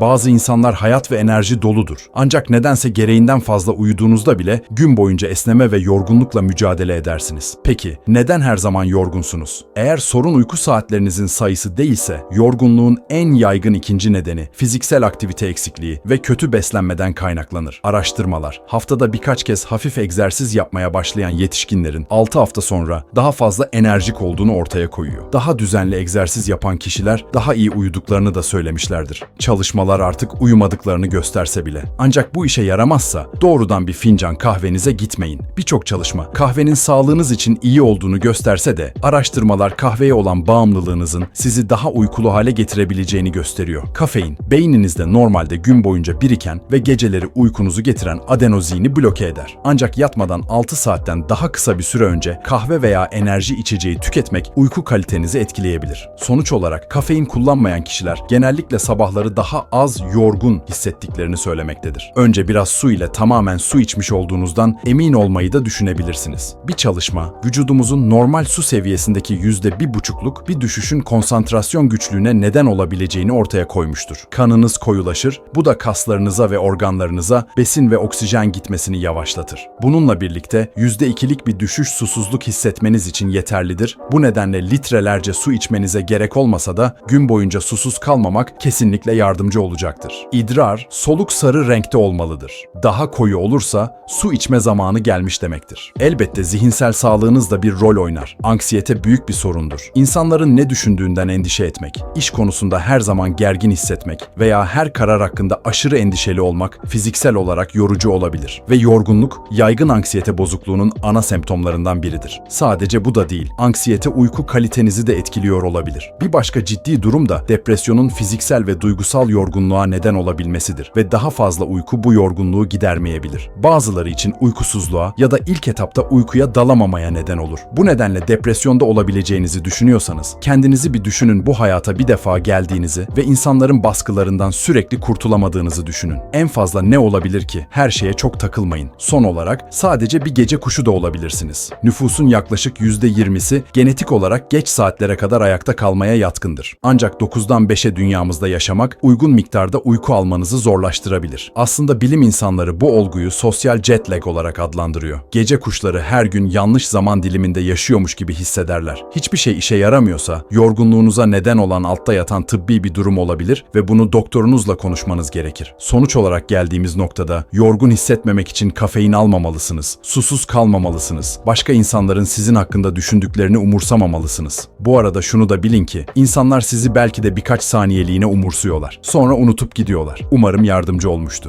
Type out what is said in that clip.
Bazı insanlar hayat ve enerji doludur. Ancak nedense gereğinden fazla uyuduğunuzda bile gün boyunca esneme ve yorgunlukla mücadele edersiniz. Peki neden her zaman yorgunsunuz? Eğer sorun uyku saatlerinizin sayısı değilse, yorgunluğun en yaygın ikinci nedeni fiziksel aktivite eksikliği ve kötü beslenmeden kaynaklanır. Araştırmalar, haftada birkaç kez hafif egzersiz yapmaya başlayan yetişkinlerin 6 hafta sonra daha fazla enerjik olduğunu ortaya koyuyor. Daha düzenli egzersiz yapan kişiler daha iyi uyuduklarını da söylemişlerdir. Çalışmalar artık uyumadıklarını gösterse bile. Ancak bu işe yaramazsa doğrudan bir fincan kahvenize gitmeyin. Birçok çalışma kahvenin sağlığınız için iyi olduğunu gösterse de araştırmalar kahveye olan bağımlılığınızın sizi daha uykulu hale getirebileceğini gösteriyor. Kafein beyninizde normalde gün boyunca biriken ve geceleri uykunuzu getiren adenozini bloke eder. Ancak yatmadan 6 saatten daha kısa bir süre önce kahve veya enerji içeceği tüketmek uyku kalitenizi etkileyebilir. Sonuç olarak kafein kullanmayan kişiler genellikle sabahları daha az yorgun hissettiklerini söylemektedir. Önce biraz su ile tamamen su içmiş olduğunuzdan emin olmayı da düşünebilirsiniz. Bir çalışma, vücudumuzun normal su seviyesindeki %1,5'luk bir düşüşün konsantrasyon güçlüğüne neden olabileceğini ortaya koymuştur. Kanınız koyulaşır, bu da kaslarınıza ve organlarınıza besin ve oksijen gitmesini yavaşlatır. Bununla birlikte %2'lik bir düşüş susuzluk hissetmeniz için yeterlidir. Bu nedenle litrelerce su içmenize gerek olmasa da gün boyunca susuz kalmamak kesinlikle yardımcı olacaktır. İdrar soluk sarı renkte olmalıdır. Daha koyu olursa su içme zamanı gelmiş demektir. Elbette zihinsel sağlığınız da bir rol oynar. Anksiyete büyük bir sorundur. İnsanların ne düşündüğünden endişe etmek, iş konusunda her zaman gergin hissetmek veya her karar hakkında aşırı endişeli olmak fiziksel olarak yorucu olabilir. Ve yorgunluk yaygın anksiyete bozukluğunun ana semptomlarından biridir. Sadece bu da değil, anksiyete uyku kalitenizi de etkiliyor olabilir. Bir başka ciddi durum da depresyonun fiziksel ve duygusal yorgunluğa neden olabilmesidir ve daha fazla uyku bu yorgunluğu gidermeyebilir. Bazıları için uykusuzluğa ya da ilk etapta uykuya dalamamaya neden olur. Bu nedenle depresyonda olabileceğinizi düşünüyorsanız kendinizi bir düşünün bu hayata bir defa geldiğinizi ve insanların baskılarından sürekli kurtulamadığınızı düşünün. En fazla ne olabilir ki? Her şeye çok takılmayın. Son olarak sadece bir gece kuşu da olabilirsiniz. Nüfusun yaklaşık %20'si genetik olarak geç saatlere kadar ayakta kalmaya yatkındır. Ancak 9'dan 5'e dünyamızda yaşamak uygun miktarda uyku almanızı zorlaştırabilir. Aslında bilim insanları bu olguyu sosyal jet lag olarak adlandırıyor. Gece kuşları her gün yanlış zaman diliminde yaşıyormuş gibi hissederler. Hiçbir şey işe yaramıyorsa yorgunluğunuza neden olan altta yatan tıbbi bir durum olabilir ve bunu doktorunuzla konuşmanız gerekir. Sonuç olarak geldiğimiz noktada yorgun hissetmemek için kafein almamalısınız, susuz kalmamalısınız, başka insanların sizin hakkında düşündüklerini umursamamalısınız. Bu arada şunu da bilin ki insanlar sizi belki de birkaç saniyeliğine umursuyorlar. Sonra unutup gidiyorlar. Umarım yardımcı olmuştur.